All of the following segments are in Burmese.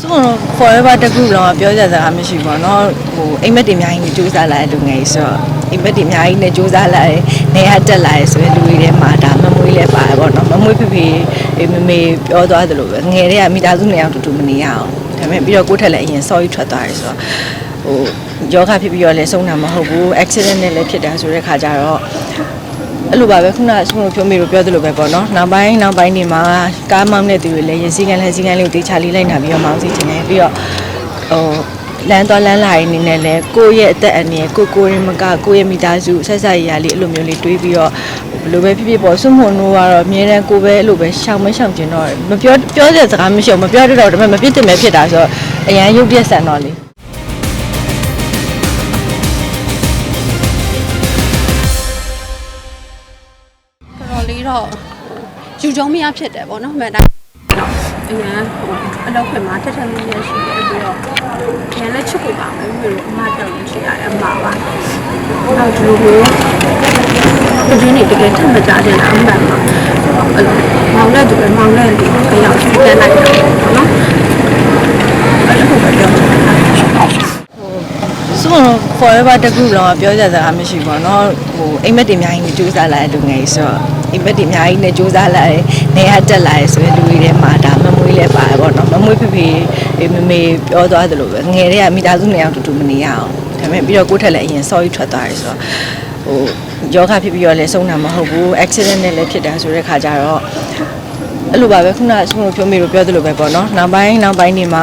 ဆိုတော့ forever တခုလုံးကပြောကြစကားမရှိပါတော့ဟိုအိမ်မက်တွေအများကြီးနဲ့စူးစမ်းလာတဲ့လူငယ်ကြီးဆိုတော့အိမ်မက်တွေအများကြီးနဲ့စူးစမ်းလာတဲ့နေရာတက်လာရဲဆိုရင်လူတွေထဲမှာဒါမမွေးလဲပါတယ်ပေါ့နော်မမွေးဖေဖေအေးမမေပြောသွားသလိုပဲငယ်တွေကမိသားစုနေအောင်တူတူမနေရအောင်ဒါပေမဲ့ပြီးတော့ကိုယ့်ထက်လည်းအရင်စော်ကြီးထွက်သွားတယ်ဆိုတော့ဟိုယောဂဖြစ်ပြီးတော့လည်းဆုံးတာမဟုတ်ဘူး accident နဲ့လည်းဖြစ်တာဆိုတဲ့ခါကျတော့ အဲ့လိုပါပဲခုနကဆုံးလို့ပြောမိလို့ပြောသလိုပဲပေါ့နော်နောက်ပိုင်းနောက်ပိုင်းဒီမှာကားမောင်းတဲ့သူတွေလည်းရင်စည်းကမ်းလည်းစည်းကမ်းလေးကိုတေချာလေးလိုက်နာပြီးတော့မောင်းစီချင်တယ်ပြီးတော့ဟိုလမ်းသွားလမ်းလာရင်းနေနဲ့လည်းကိုယ့်ရဲ့အသက်အန္တရာယ်ကိုကိုယ်ရင်မကကိုယ့်ရဲ့မိသားစုဆက်ဆက်ရရလေးအဲ့လိုမျိုးလေးတွေးပြီးတော့ဘယ်လိုပဲဖြစ်ဖြစ်ပေါ့စွန့်မွန်တို့ကတော့အမြဲတမ်းကိုယ်ပဲအဲ့လိုပဲရှောင်မရှောင်ကျင်တော့မပြောပြောတဲ့စကားမရှိအောင်မပြောတတ်တော့ဒါပေမဲ့မဖြစ်တင်မဲ့ဖြစ်တာဆိုတော့အရန်ရုပ်ပြက်ဆန်တော့လေ တော်တော်လေးတော့ယူကြုံမရဖြစ်တယ်ပေါ့နော်မှန်တိုင်းတော့အရင်ဟိုအလုပ်ခွင်မှာတက်တက်လေးလေးရှိတယ်ပြီးတော့ရန်လည်းချစ်ကိုပါမယ်ပြီးတော့အမကြောင့်ရှိရတယ်အမပါနောက်ဒီလိုမျိုးဒီနေ့တကယ်ထပ်မကြတဲ့လားအမှန်ပါအဲ့လိုမောင်တဲ့သူပဲမောင်တဲ့လူခရောက်ရှိတဲ့လိုက်တာပေါ့နော်အဲ့လိုပဲပြောချင်တာ ဆိုတော့ forever တခုလုံးကပြောကြစကားမရှိပါတော့ဟိုအိမ်မက်တွေအများကြီးနဲ့စူးစမ်းလာတဲ့လူငယ်ကြီးဆိုတော့အိမ်မက်တွေအများကြီးနဲ့စူးစမ်းလာတဲ့နေရာတက်လာရဲဆိုရင်လူတွေထဲမှာဒါမမွေးလဲပါတယ်ပေါ့နော်မမွေးဖေဖေအေးမမေပြောသွားသလိုပဲငယ်တွေကမိသားစုနေအောင်တူတူမနေရအောင်ဒါပေမဲ့ပြီးတော့ကိုယ့်ထက်လည်းအရင်စော်ကြီးထွက်သွားတယ်ဆိုတော့ဟိုယောဂဖြစ်ပြီးတော့လည်းဆုံးတာမဟုတ်ဘူး accident နဲ့လည်းဖြစ်တာဆိုတဲ့ခါကျတော့ အဲ့လိုပါပဲခုနကဆုံးလို့ပြောမိလို့ပြောသလိုပဲပေါ့နော်နောက်ပိုင်းနောက်ပိုင်းဒီမှာ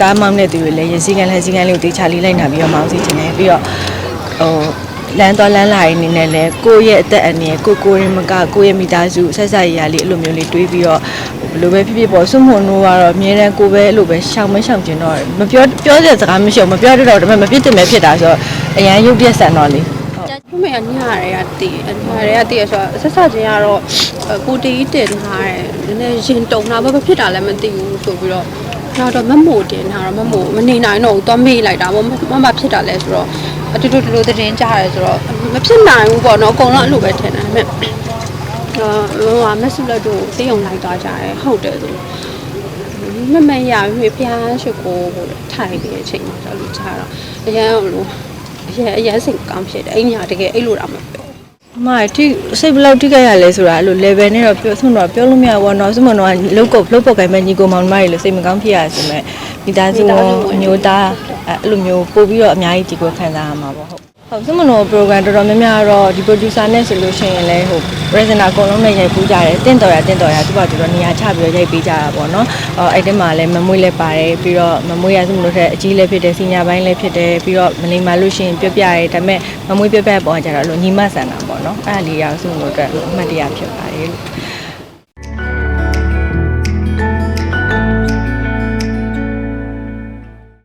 ကားမောင်းတဲ့သူတွေလည်းရင်စည်းကမ်းလည်းစည်းကမ်းလေးကိုတေချာလေးလိုက်နာပြီးတော့မောင်းစီချင်တယ်ပြီးတော့ဟိုလမ်းသွားလမ်းလာရင်းနေနဲ့လည်းကိုယ့်ရဲ့အသက်အန္တရာယ်ကိုကိုယ်ရင်မကကိုယ့်ရဲ့မိသားစုဆက်ဆက်ရရလေးအဲ့လိုမျိုးလေးတွေးပြီးတော့ဘယ်လိုပဲဖြစ်ဖြစ်ပေါ့စွန့်မွန်တို့ကတော့အမြဲတမ်းကိုယ်ပဲအဲ့လိုပဲရှောင်မရှောင်ကျင်တော့မပြောပြောတဲ့စကားမရှိအောင်မပြောတတ်တော့ဒါပေမဲ့မဖြစ်တင်မဲ့ဖြစ်တာဆိုတော့အရန်ရုပ်ပြက်ဆန်တော့လေကျမကညရဲကတည်ညရဲကတည်ဆိုတော့ဆက်ဆက်ချင်းကတော့ ကိုတီးတင်ထားတယ်နည်းနည်းရင်တုံတာဘာဖြစ်တာလဲမသိဘူးဆိုပြီးတော့နောက်တော့မမို့တင်ထားတော့မမို့မနေနိုင်တော့ဘူးသွားမေးလိုက်တာပေါ့မမဖြစ်တာလဲဆိုတော့အတူတူတူတင်ကြရဲဆိုတော့မဖြစ်နိုင်ဘူးပေါ့နော်အကုန်လုံးအဲ့လိုပဲထင်တယ်ဒါပေမဲ့အာဟိုကမက်ဆူလက်တို့တေးုံလိုက်သွားကြတယ်ဟုတ်တယ်ဆိုမမရပြီဖျားရှိကိုထိုင်နေတဲ့အချိန်မှာတော့လူချတော့အရန်လို့အရင်အရင်စိတ်ကောင်းဖြစ်တယ်အိမ်ညာတကယ်အဲ့လိုတော့မပြော အမတိစိတ်ဘယ်လောက်တိကျရလဲဆိုတာအဲ့လို level နဲ့တော့ပြောဆုံးတော့ပြောလို့မရဘူးเนาะစမတော့လုတ်ကုတ်လုတ်ပုတ်ကိုင်းမဲ့ညီကိုမောင်နှမတွေလို့စိတ်မကောင်းဖြစ်ရဆိုမဲ့မိသားစုရောအမျိုးသားအဲ့လိုမျိုးပို့ပြီးတော့အများကြီးဒီကိုခံစားရမှာပေါ့ဟုတ် ဟုတ်စမတော့ program တော်တော်များများတော့ဒီ producer နဲ့ဆိုလို့ရှိရင်လည်းဟို presenter အကုန်လုံးနဲ့ရိုက်ပူးကြတယ်တင့်တော်ရတင့်တော်ရသူ့ဘာသူတော့နေရာချပြီးတော့ရိုက်ပေးကြတာပေါ့နော်အော်အဲ့ဒီမှာလည်းမမွေးလည်းပါတယ်ပြီးတော့မမွေးရစမလို့တဲ့အကြီးလည်းဖြစ်တယ်စီညာပိုင်းလည်းဖြစ်တယ်ပြီးတော့မနေမှလို့ရှိရင်ပြပြရဲဒါပေမဲ့မမွေးပြပြပေါ်ကြတော့လို့ညီမဆန်တာပေါ့နော်အဲ့ဒါလေးရအောင်စမလို့အတွက်အမှတ်တရဖြစ်ပါတယ်လို့